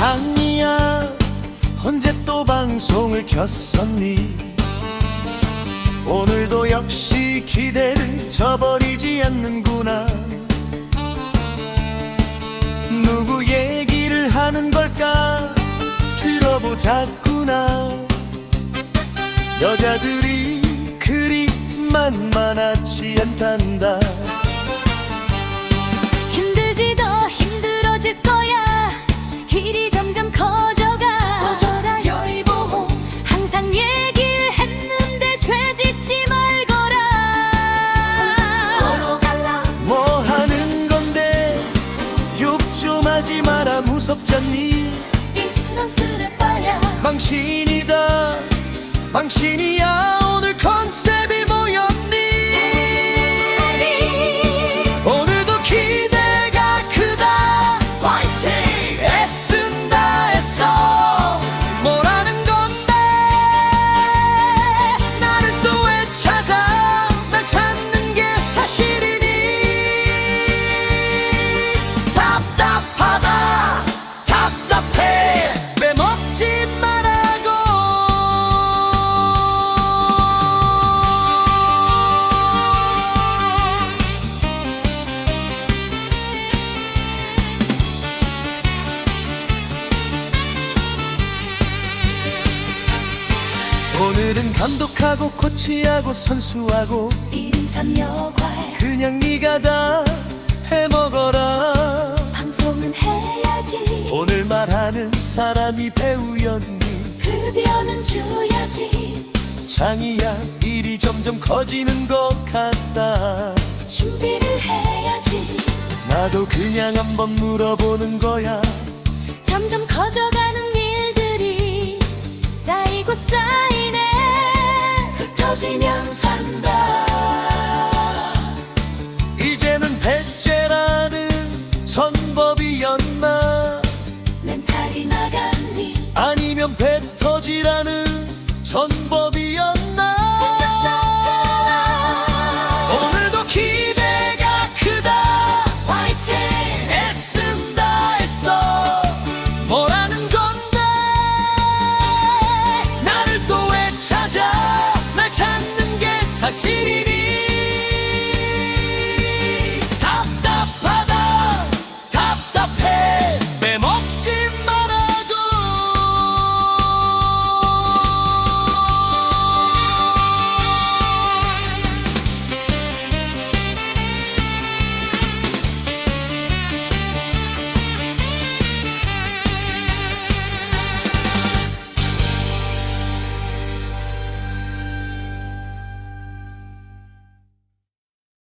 강미야 언제 또 방송을 켰었니? 오늘도 역시 기대를 저버리지 않는구나. 누구 얘기를 하는 걸까? 들어보자꾸나. 여자들이 그리 만만하지 않단다. 하지 마라 무섭잖니? 이런 쓰레빠야. 망신이다 망신이야 오늘은 감독하고 코치하고 선수하고 1인 3역할 그냥 네가 다 해먹어라. 방송은 해야지. 오늘 말하는 사람이 배우였니 급여는 줘야지. 장이야 일이 점점 커지는 것 같다. 준비를 해야지. 나도 그냥 한번 물어보는 거야. 점점 커져가 터지면 산다. 이제는 배째라는 선법이었나? 멘탈이 나갔니? 아니면 배 터지라는